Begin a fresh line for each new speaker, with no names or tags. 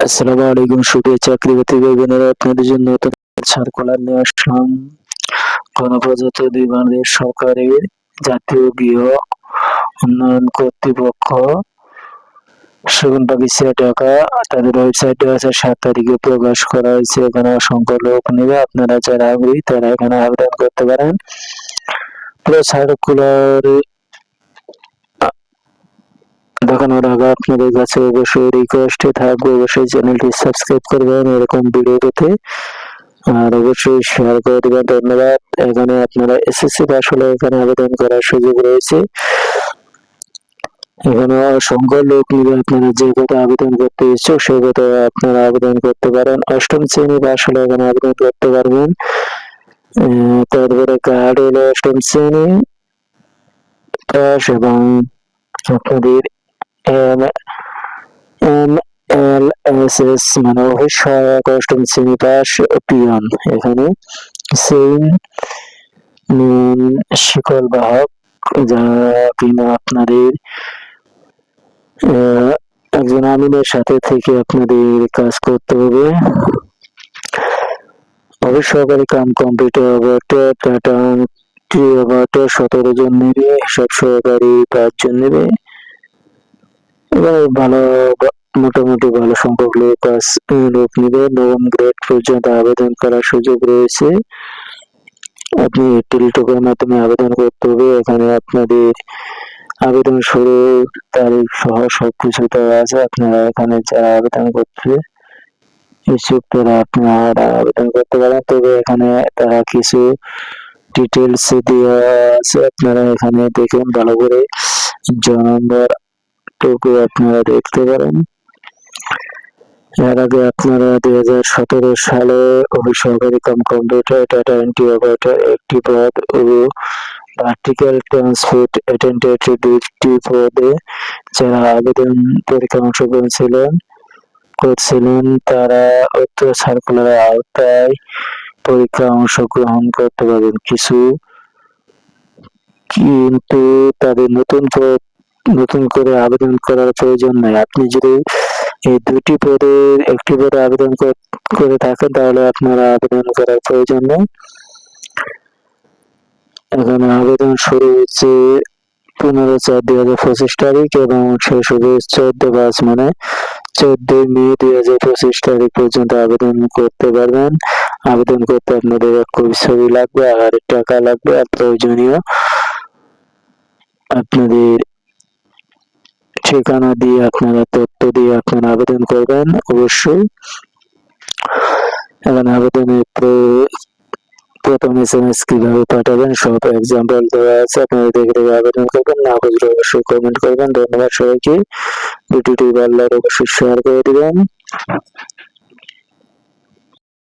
আসসালামু আলাইকুম সুপ্রিয় চাকরিবাতি বেগুনেরা আপনাদের জন্য সার্কুলার নিয়ে আসলাম। গণপ্রজাতন্ত্রী বাংলাদেশ সরকারের জাতীয় গৃহ উন্নয়ন কর্তৃপক্ষ সেগুনবাগিচা ঢাকা। তাদের ওয়েবসাইটে আছে, সাত তারিখে প্রকাশ করা হয়েছে। এখানে অসংখ্য লোক নেবে, আপনারা যারা আগ্রহী, তারা এখানে আবেদন করতে পারেন। পুরো সার্কুলার দেখানোর আগে আপনাদের কাছে অবশ্যই রিকোয়েস্টে থাকবে, অবশ্যই চ্যানেলটি সাবস্ক্রাইব করবেন, এরকম ভিডিও পেতে। আর অবশ্যই শেয়ার করে দেবেন, ধন্যবাদ। এখানে আপনারা এসএসসি পাস হলে এখানে আবেদন করার সুযোগ রয়েছে। এখানে অসংখ্য লোক নিবে আপনারা যে কোথাও আবেদন করতে ইচ্ছুক, সে কোথাও আপনারা আবেদন করতে পারেন। অষ্টম শ্রেণি পাস হলে এখানে আবেদন করতে পারবেন। তারপরে কার্ড হলো অষ্টম শ্রেণি পাস এবং আপনাদের M M L S S মানে সহায়ক অষ্টম শ্রেণি পাস পিয়ন এখানে সেম শিকল বাহক, যা কিনা আপনাদের একজন আমিনের সাথে থেকে আপনাদের কাজ করতে হবে। অফিস সহকারী cum computer operator, data entry সতেরো জন নেবে হিসাব সহকারী পাঁচজন নেবে এবার ভালো মোটামুটি ভালো সংখ্যক লোক লোক নিবে। নবম গ্রেড পর্যন্ত আবেদন করার সুযোগ রয়েছে। আপনি টেলিটকের মাধ্যমে আবেদন করতে হবে। এখানে আপনাদের আবেদন শুরু, তারিখ সহ সবকিছু দেওয়া আছে। আপনারা এখানে যারা আবেদন করতে ইচ্ছুক, তারা আপনারা আবেদন করতে পারেন। তবে এখানে তারা কিছু ডিটেলস দেওয়া আছে। আপনারা এখানে দেখুন ভালো করে। নম্বর টুকু আপনারা দেখতে পারেন। এর আগে আপনারা দুই হাজার সতেরো সালে অফিস সহকারী কাম কম্পিউটার ডাটা এন্ট্রি একটি পদ ও ভার্টিক্যাল ট্রান্সপোর্ট অ্যাটেন্ডেন্ট দুইটি পদে যারা আবেদন পরীক্ষা অংশগ্রহণ ছিলেন করছিলেন, তারা উক্ত সার্কুলারের আওতায় পরীক্ষা অংশগ্রহণ করতে পারবেন। কিছু কিন্তু তাদের নতুন পদ নতুন করে আবেদন করার প্রয়োজন নাই। আপনি যদি এই দুটি পদের একটি পদে আবেদন কর- থাকেন, তাহলে আপনারা আবেদন করার প্রয়োজন নেই। এখানে আবেদন শুরু হচ্ছে পনেরো চার দুই হাজার পঁচিশ তারিখ এবং শেষ হবে চোদ্দ পাঁচ মানে চোদ্দই মে দুই হাজার পঁচিশ তারিখ পর্যন্ত আবেদন করতে পারবেন। আবেদন করতে আপনাদের এক ছবি লাগবে আর টাকা লাগবে, আর প্রয়োজনীয় আপনাদের ঠিকানা দিয়ে আপনারা তথ্য দিয়ে আপনারা আবেদন করবেন, অবশ্যই। এখানে আবেদনের প্র- প্রথম এস এম এস কীভাবে পাঠাবেন, সব এক্সাম্পল দেওয়া আছে, আপনারা দেখে দেখে আবেদন করবেন, না বুঝলে অবশ্যই কমেন্ট করবেন। ধন্যবাদ সবাইকে। ভিডিওটি ভালো অবশ্যই শেয়ার করে দিবেন।